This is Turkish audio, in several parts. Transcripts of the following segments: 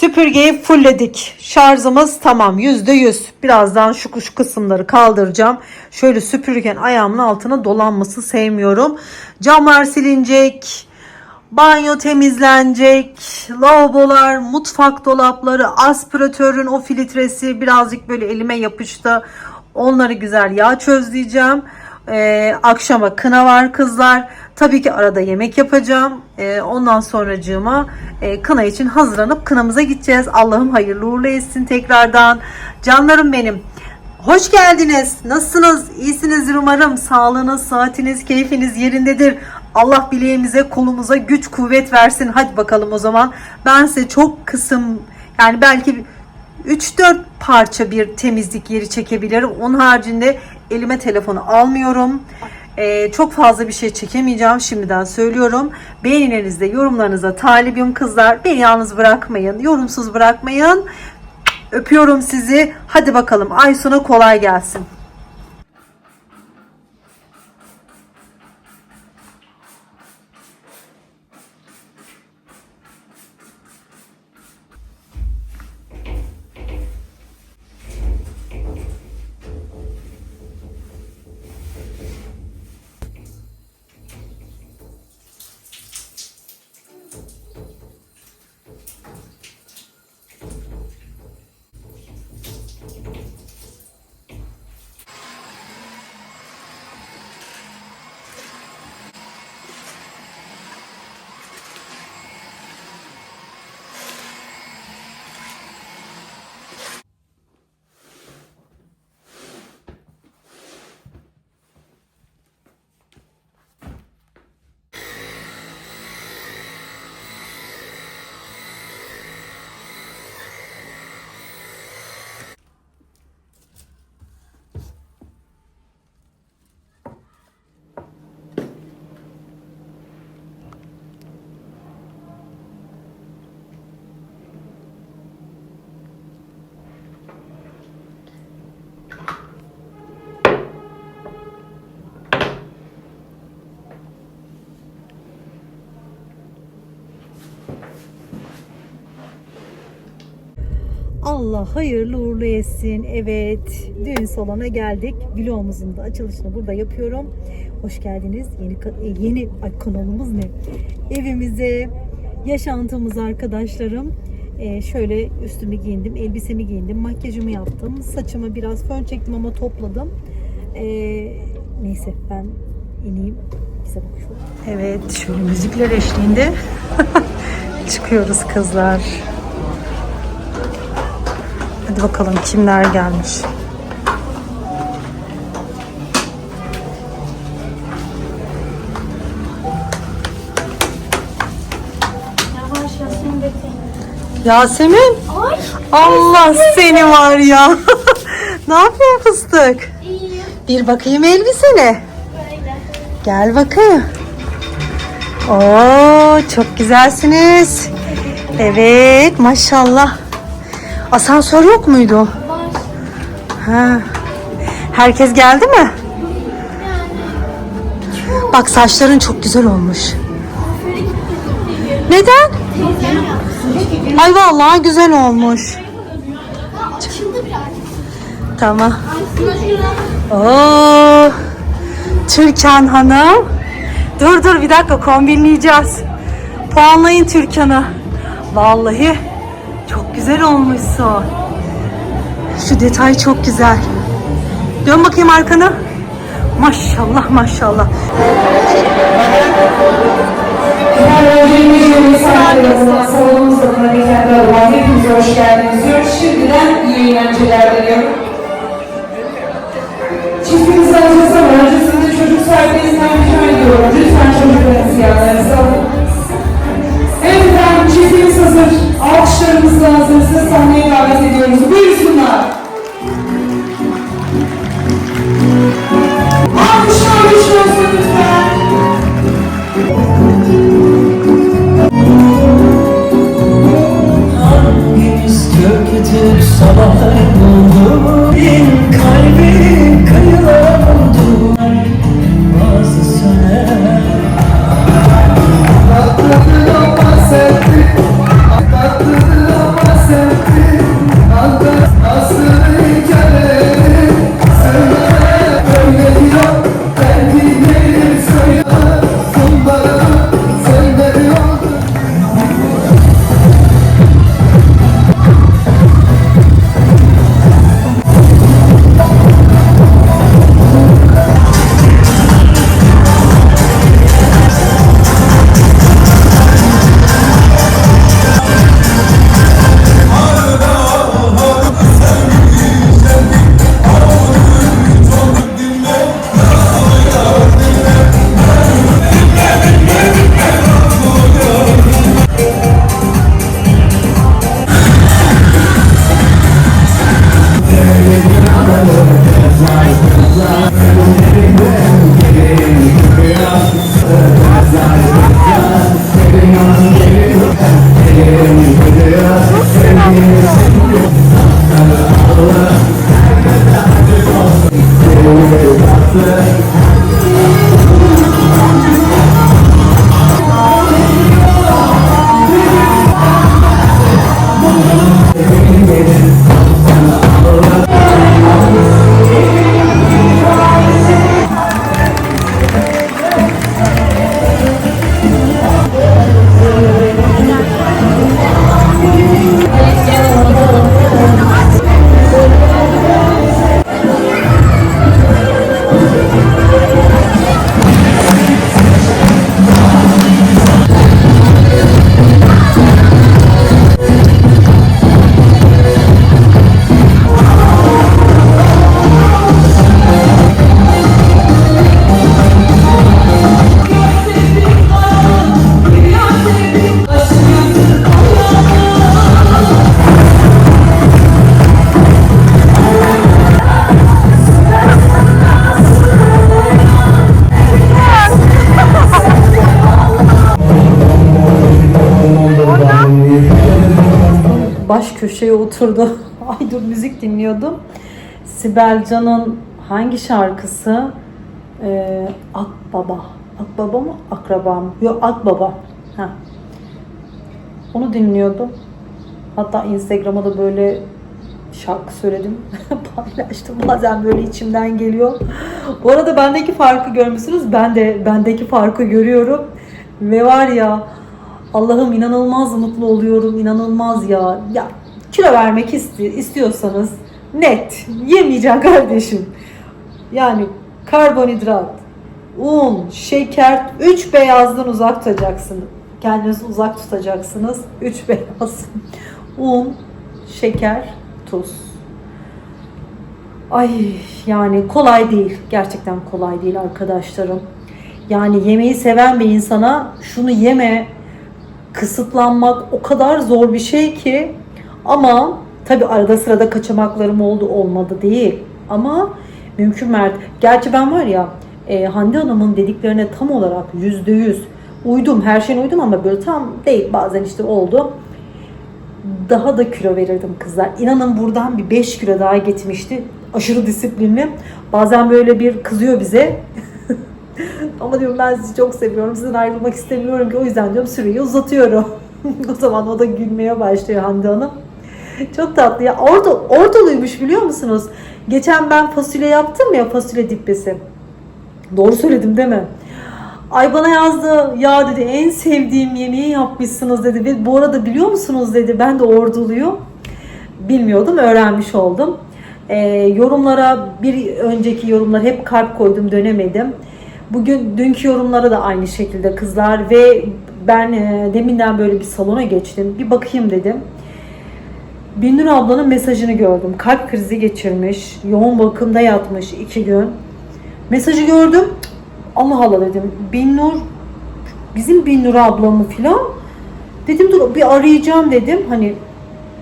Süpürgeyi fullledik. Şarjımız tamam yüzde yüz. Birazdan şu, şu kısımları kaldıracağım. Şöyle süpürürken ayağımın altına dolanması sevmiyorum. Camlar silinecek. Banyo temizlenecek. Lavabolar, mutfak dolapları, aspiratörün o filtresi birazcık böyle elime yapıştı. Onları güzel yağ çözleyeceğim. Ee, akşama kına var kızlar. Tabii ki arada yemek yapacağım. Ee, ondan sonracığıma e, kına için hazırlanıp kınamıza gideceğiz. Allah'ım hayırlı uğurlu etsin tekrardan. Canlarım benim. Hoş geldiniz. Nasılsınız? İyisinizdir umarım. Sağlığınız, saatiniz, keyfiniz yerindedir. Allah bileğimize, kolumuza güç, kuvvet versin. Hadi bakalım o zaman. Ben size çok kısım yani belki 3-4 parça bir temizlik yeri çekebilirim. Onun haricinde elime telefonu almıyorum. Ee, çok fazla bir şey çekemeyeceğim şimdiden söylüyorum. Beğenilerinizde, yorumlarınıza talibim kızlar. Beni yalnız bırakmayın, yorumsuz bırakmayın. Öpüyorum sizi. Hadi bakalım Aysun'a kolay gelsin. Allah hayırlı uğurlu etsin. Evet, düğün salona geldik. Vlogumuzun da açılışını burada yapıyorum. Hoş geldiniz. Yeni e, yeni ay, kanalımız ne? Evimize, yaşantımız arkadaşlarım. Ee, şöyle üstümü giyindim, elbisemi giyindim, makyajımı yaptım. Saçımı biraz fön çektim ama topladım. Ee, neyse ben ineyim. Bize bakıyorum. Evet, şöyle müzikler eşliğinde çıkıyoruz kızlar. Hadi bakalım kimler gelmiş. Yavaş Yasemin. Ay. Allah seni var ya. ne yapıyorsun fıstık? İyi. Bir bakayım elbisene. Böyle. Gel bakayım. Oo, çok güzelsiniz. Evet, maşallah. Asansör yok muydu? Var. Ha. Herkes geldi mi? Yani. Bak saçların çok güzel olmuş. Neden? Ay vallahi güzel olmuş. Tamam. Oo, Türkan Hanım. Dur dur bir dakika kombinleyeceğiz. Puanlayın Türkan'ı. Vallahi çok güzel olmuşsun. Şu detay çok güzel. Dön bakayım arkana. Maşallah maşallah. Salonumuzda memleketler olan hepinize hoş geldiniz diyor. Şimdiden iyi çocuk sahiplerinden rica ediyorum. Lütfen çocuklarınızı yanlarınıza alın. Evet efendim çiftimiz hazır. Alkışlarımızla hazırsa sahneye davet ediyoruz. Buyursunlar. Köşeye oturdu. Ay dur müzik dinliyordum. Sibel Can'ın hangi şarkısı? Ee, Akbaba. Akbaba mı? Akraba mı? Yok Akbaba. Ha. Onu dinliyordum. Hatta Instagram'a da böyle şarkı söyledim. Paylaştım. Bazen böyle içimden geliyor. Bu arada bendeki farkı görmüşsünüz. Ben de bendeki farkı görüyorum. Ve var ya Allah'ım inanılmaz mutlu oluyorum. inanılmaz ya. Ya kilo vermek isti istiyorsanız net yemeyeceksin kardeşim. Yani karbonhidrat, un, şeker, üç beyazdan uzak tutacaksın. Kendinizi uzak tutacaksınız. Üç beyaz. Un, şeker, tuz. Ay yani kolay değil. Gerçekten kolay değil arkadaşlarım. Yani yemeği seven bir insana şunu yeme kısıtlanmak o kadar zor bir şey ki ama tabi arada sırada kaçamaklarım oldu olmadı değil ama mümkün mert. Gerçi ben var ya e, Hande Hanım'ın dediklerine tam olarak yüzde yüz uydum her şeyine uydum ama böyle tam değil bazen işte oldu daha da kilo verirdim kızlar. İnanın buradan bir 5 kilo daha gitmişti. Aşırı disiplinli. Bazen böyle bir kızıyor bize. Ama diyorum ben sizi çok seviyorum. Sizden ayrılmak istemiyorum ki. O yüzden diyorum süreyi uzatıyorum. o zaman o da gülmeye başlıyor Hande Hanım. Çok tatlı ya. Orta, ortalıymış biliyor musunuz? Geçen ben fasulye yaptım ya fasulye dippesi. Doğru söyledim değil mi? Ay bana yazdı ya dedi en sevdiğim yemeği yapmışsınız dedi. Ve bu arada biliyor musunuz dedi ben de orduluyum. Bilmiyordum öğrenmiş oldum. Ee, yorumlara bir önceki yorumlar hep kalp koydum dönemedim. Bugün dünkü yorumlara da aynı şekilde kızlar ve ben e, deminden böyle bir salona geçtim. Bir bakayım dedim. Binnur ablanın mesajını gördüm. Kalp krizi geçirmiş. Yoğun bakımda yatmış iki gün. Mesajı gördüm. Allah Allah dedim. Binnur bizim Binnur ablamı filan. Dedim dur bir arayacağım dedim. Hani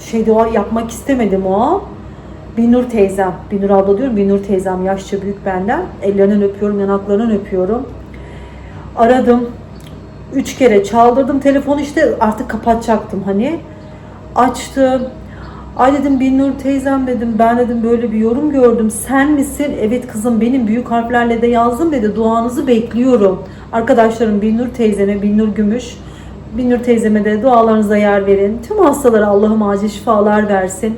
şey o yapmak istemedim o an. Binnur teyzem. Binnur abla diyorum. Binnur teyzem yaşça büyük benden. Ellerinden öpüyorum, yanaklarından öpüyorum. Aradım. Üç kere çaldırdım telefonu işte artık kapatacaktım hani. Açtım. Ay dedim Binnur teyzem dedim ben dedim böyle bir yorum gördüm. Sen misin? Evet kızım benim büyük harflerle de yazdım dedi. Duanızı bekliyorum. Arkadaşlarım Binnur teyzeme, Binnur Gümüş. Binnur teyzeme de dualarınıza yer verin. Tüm hastalara Allah'ım acil şifalar versin.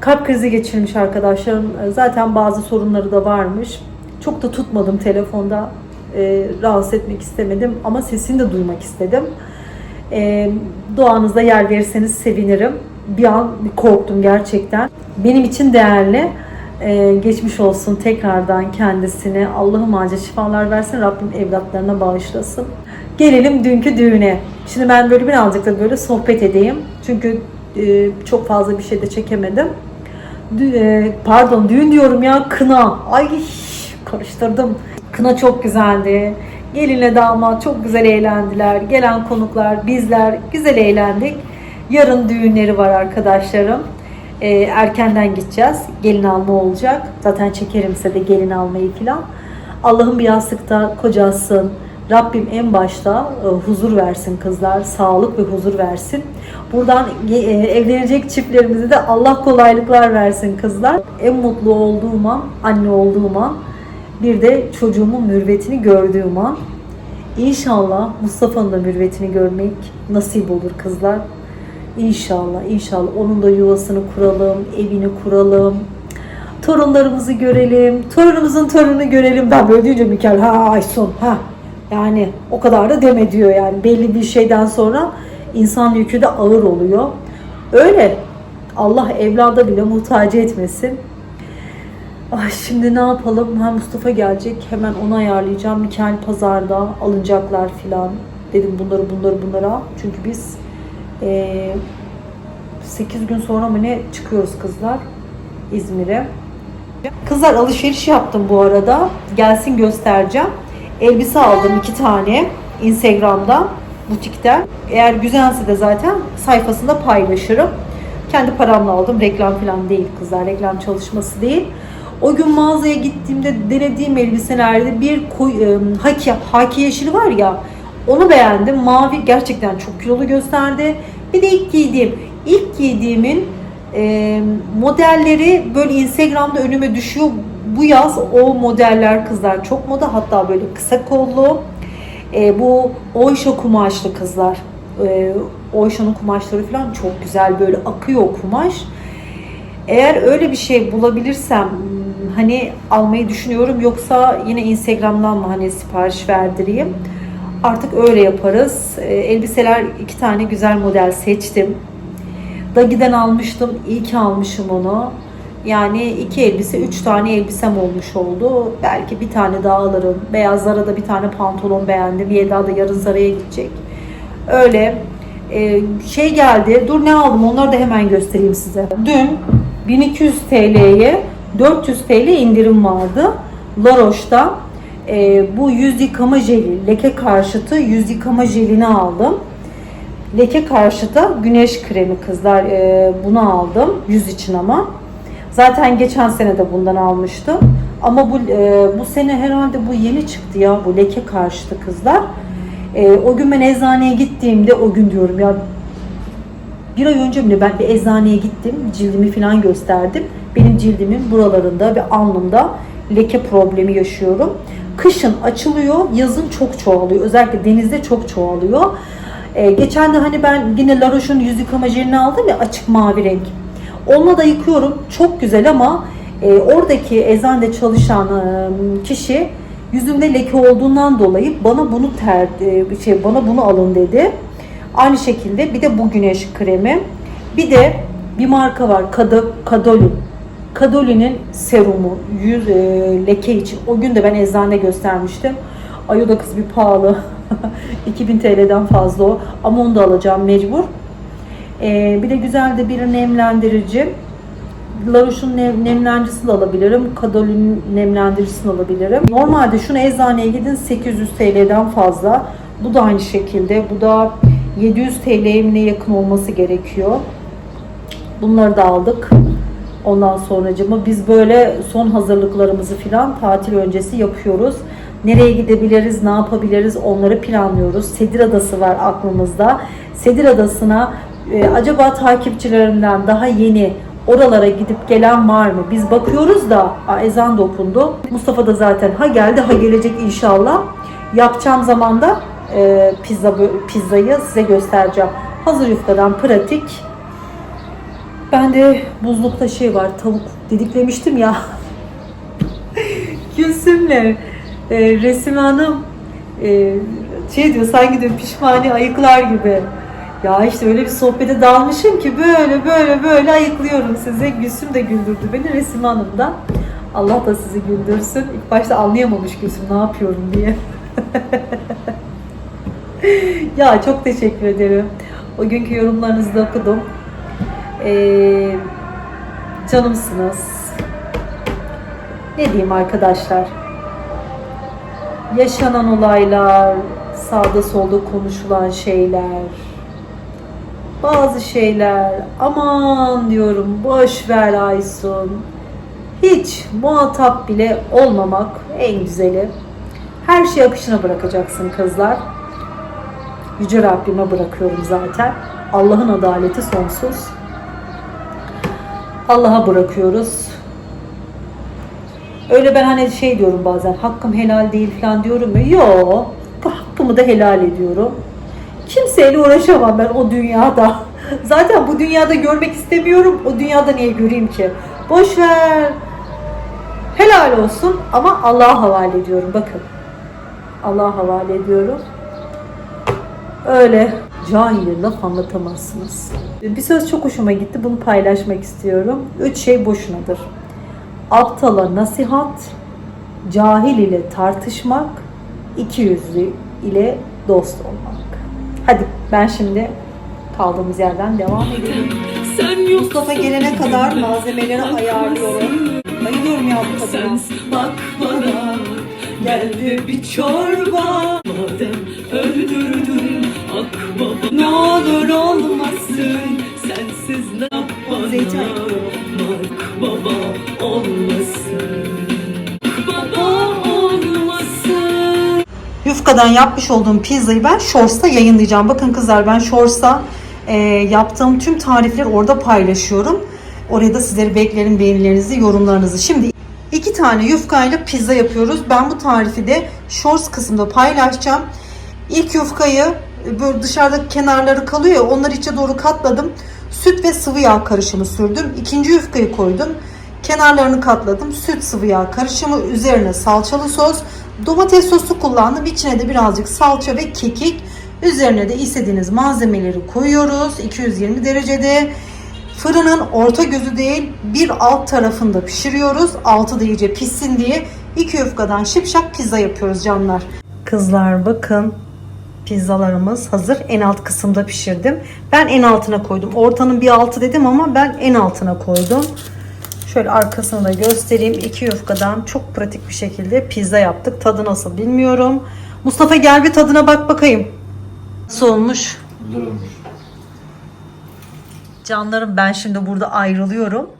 Kalp krizi geçirmiş arkadaşlarım. Zaten bazı sorunları da varmış. Çok da tutmadım telefonda. Ee, rahatsız etmek istemedim ama sesini de duymak istedim. Ee, duanızda yer verirseniz sevinirim. Bir an korktum gerçekten. Benim için değerli. Ee, geçmiş olsun tekrardan kendisine. Allah'ım acil şifalar versin. Rabbim evlatlarına bağışlasın. Gelelim dünkü düğüne. Şimdi ben böyle birazcık da böyle sohbet edeyim. Çünkü e, çok fazla bir şey de çekemedim. Dü- e, pardon düğün diyorum ya kına. Ay karıştırdım. Kına çok güzeldi. Gelinle damat çok güzel eğlendiler. Gelen konuklar, bizler güzel eğlendik. Yarın düğünleri var arkadaşlarım. E, erkenden gideceğiz. Gelin alma olacak. Zaten çekerim size de gelin almayı falan. Allah'ım bir yastıkta kocasın. Rabbim en başta e, huzur versin kızlar, sağlık ve huzur versin. Buradan e, evlenecek çiftlerimize de Allah kolaylıklar versin kızlar. En mutlu olduğum an, anne olduğum an, bir de çocuğumun mürvetini gördüğüm an. İnşallah Mustafa'nın da mürvetini görmek nasip olur kızlar. İnşallah, inşallah onun da yuvasını kuralım, evini kuralım. Torunlarımızı görelim, torunumuzun torununu görelim. Ben böyle deyince Mikel, ha Aysun, ha. Yani o kadar da deme diyor yani. Belli bir şeyden sonra insan yükü de ağır oluyor. Öyle. Allah evlada bile muhtaç etmesin. Ay şimdi ne yapalım? Ha Mustafa gelecek. Hemen onu ayarlayacağım. Mikael pazarda alınacaklar filan. Dedim bunları bunları bunlara. Çünkü biz eee 8 gün sonra mı ne çıkıyoruz kızlar İzmir'e. Kızlar alışveriş yaptım bu arada. Gelsin göstereceğim. Elbise aldım iki tane Instagram'da butikten. Eğer güzelse de zaten sayfasında paylaşırım. Kendi paramla aldım. Reklam falan değil kızlar. Reklam çalışması değil. O gün mağazaya gittiğimde denediğim elbiselerde bir koy, e, haki, haki yeşili var ya onu beğendim. Mavi gerçekten çok kilolu gösterdi. Bir de ilk giydiğim İlk giydiğimin e, modelleri böyle Instagram'da önüme düşüyor. Bu yaz o modeller kızlar çok moda. Hatta böyle kısa kollu. E, bu Oyşa kumaşlı kızlar. E, Oyşa'nın kumaşları falan çok güzel böyle akıyor kumaş. Eğer öyle bir şey bulabilirsem hmm, hani almayı düşünüyorum yoksa yine Instagram'dan mı hani sipariş verdireyim. Artık öyle yaparız. E, elbiseler iki tane güzel model seçtim. Dagi'den almıştım. İyi ki almışım onu. Yani iki elbise, üç tane elbisem olmuş oldu. Belki bir tane daha alırım. Beyaz Zara'da bir tane pantolon beğendim. Yelda da yarın Zara'ya gidecek. Öyle. Ee, şey geldi. Dur ne aldım onları da hemen göstereyim size. Dün 1200 TL'ye 400 TL indirim vardı. La. Ee, bu yüz yıkama jeli, leke karşıtı yüz yıkama jelini aldım. Leke karşıtı güneş kremi kızlar. Ee, bunu aldım. Yüz için ama. Zaten geçen sene de bundan almıştım. Ama bu e, bu sene herhalde bu yeni çıktı ya bu leke karşıtı kızlar. E, o gün ben eczaneye gittiğimde o gün diyorum ya bir ay önce bile ben bir eczaneye gittim. Cildimi falan gösterdim. Benim cildimin buralarında ve alnımda leke problemi yaşıyorum. Kışın açılıyor, yazın çok çoğalıyor. Özellikle denizde çok çoğalıyor. Ee, geçen de hani ben yine La Roche'un yüz yıkama jelini aldım ya açık mavi renk. Onunla da yıkıyorum. Çok güzel ama e, oradaki eczanede çalışan e, kişi yüzümde leke olduğundan dolayı bana bunu ter e, şey bana bunu alın dedi. Aynı şekilde bir de bu güneş kremi. Bir de bir marka var. Kada, Kadolin. Kadoli'nin serumu. Yüz e, leke için. O gün de ben eczanede göstermiştim. Ay o da kız bir pahalı. 2000 TL'den fazla o. Ama onu da alacağım mecbur. E, bir de güzel de bir nemlendirici. La Roche'un nem, nemlendiricisini de alabilirim. Kadolin nemlendiricisini alabilirim. Normalde şunu eczaneye gidin 800 TL'den fazla. Bu da aynı şekilde. Bu da 700 TL'ye yakın olması gerekiyor. Bunları da aldık. Ondan sonracıma biz böyle son hazırlıklarımızı filan tatil öncesi yapıyoruz. Nereye gidebiliriz, ne yapabiliriz onları planlıyoruz. Sedir Adası var aklımızda. Sedir Adası'na e, acaba takipçilerimden daha yeni oralara gidip gelen var mı? Biz bakıyoruz da Aa, ezan da okundu. Mustafa da zaten ha geldi ha gelecek inşallah. Yapacağım zaman da e, pizza pizzayı size göstereceğim. Hazır yufkadan pratik. Ben de buzlukta şey var tavuk didiklemiştim ya. Gülsüm'le e, Resim Hanım e, şey diyor sanki diyor pişmani ayıklar gibi. Ya işte öyle bir sohbete dalmışım ki böyle böyle böyle ayıklıyorum size. Gülsüm de güldürdü beni Resim Hanım da. Allah da sizi güldürsün. İlk başta anlayamamış Gülsüm ne yapıyorum diye. ya çok teşekkür ederim. O günkü yorumlarınızı da okudum. Ee, canımsınız. Ne diyeyim arkadaşlar? Yaşanan olaylar, sağda solda konuşulan şeyler, bazı şeyler aman diyorum boş ver Aysun. Hiç muhatap bile olmamak en güzeli. Her şey akışına bırakacaksın kızlar. Yüce Rabbime bırakıyorum zaten. Allah'ın adaleti sonsuz. Allah'a bırakıyoruz. Öyle ben hani şey diyorum bazen hakkım helal değil falan diyorum ya. Yo, hakkımı da helal ediyorum. Kimseyle uğraşamam ben o dünyada. Zaten bu dünyada görmek istemiyorum. O dünyada niye göreyim ki? Boş ver. Helal olsun ama Allah'a havale ediyorum. Bakın. Allah'a havale ediyorum. Öyle cahile laf anlatamazsınız. Bir söz çok hoşuma gitti. Bunu paylaşmak istiyorum. Üç şey boşunadır. Aptala nasihat, cahil ile tartışmak, iki yüzlü ile dost olmak. Hadi ben şimdi kaldığımız yerden devam edelim. Mustafa gelene kadar malzemeleri ayarlıyorum. Bayılıyorum ya bu kadına. Bak bana geldi bir çorba Madem Ne olur olmasın sensiz ne bana. Akbaba olmasın Yufkadan yapmış olduğum pizzayı ben Shorts'ta yayınlayacağım. Bakın kızlar ben Shorts'ta Ee, yaptığım tüm tarifleri orada paylaşıyorum. Oraya da sizleri beklerim beğenilerinizi, yorumlarınızı. Şimdi iki tane yufkayla pizza yapıyoruz. Ben bu tarifi de shorts kısmında paylaşacağım. İlk yufkayı e, böyle dışarıda kenarları kalıyor onları içe doğru katladım. Süt ve sıvı yağ karışımı sürdüm. İkinci yufkayı koydum. Kenarlarını katladım. Süt sıvı yağ karışımı üzerine salçalı sos. Domates sosu kullandım. İçine de birazcık salça ve kekik. Üzerine de istediğiniz malzemeleri koyuyoruz. 220 derecede. Fırının orta gözü değil bir alt tarafında pişiriyoruz. Altı da iyice pişsin diye. iki yufkadan şipşak pizza yapıyoruz canlar. Kızlar bakın pizzalarımız hazır. En alt kısımda pişirdim. Ben en altına koydum. Ortanın bir altı dedim ama ben en altına koydum. Şöyle arkasını da göstereyim. İki yufkadan çok pratik bir şekilde pizza yaptık. Tadı nasıl bilmiyorum. Mustafa gel bir tadına bak bakayım. Nasıl olmuş? Güzel olmuş. Canlarım ben şimdi burada ayrılıyorum.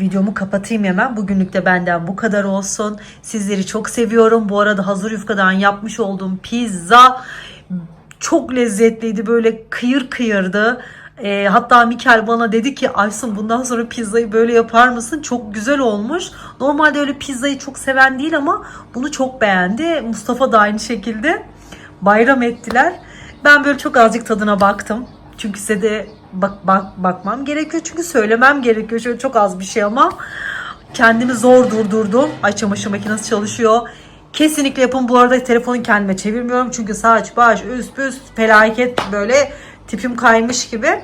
Videomu kapatayım hemen. Bugünlük de benden bu kadar olsun. Sizleri çok seviyorum. Bu arada hazır yufkadan yapmış olduğum pizza çok lezzetliydi. Böyle kıyır kıyırdı. Ee, hatta Mikel bana dedi ki Aysun bundan sonra pizzayı böyle yapar mısın? Çok güzel olmuş. Normalde öyle pizzayı çok seven değil ama bunu çok beğendi. Mustafa da aynı şekilde bayram ettiler. Ben böyle çok azıcık tadına baktım. Çünkü size de bak, bak bakmam gerekiyor. Çünkü söylemem gerekiyor. Şöyle çok az bir şey ama kendimi zor durdurdum. Ay çamaşır makinesi çalışıyor. Kesinlikle yapın. Bu arada telefonu kendime çevirmiyorum. Çünkü saç, baş, üst, üst felaket böyle tipim kaymış gibi.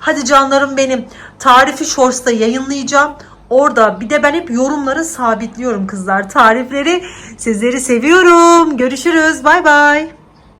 Hadi canlarım benim. Tarifi Shorts'ta yayınlayacağım. Orada bir de ben hep yorumları sabitliyorum kızlar. Tarifleri sizleri seviyorum. Görüşürüz. Bay bay.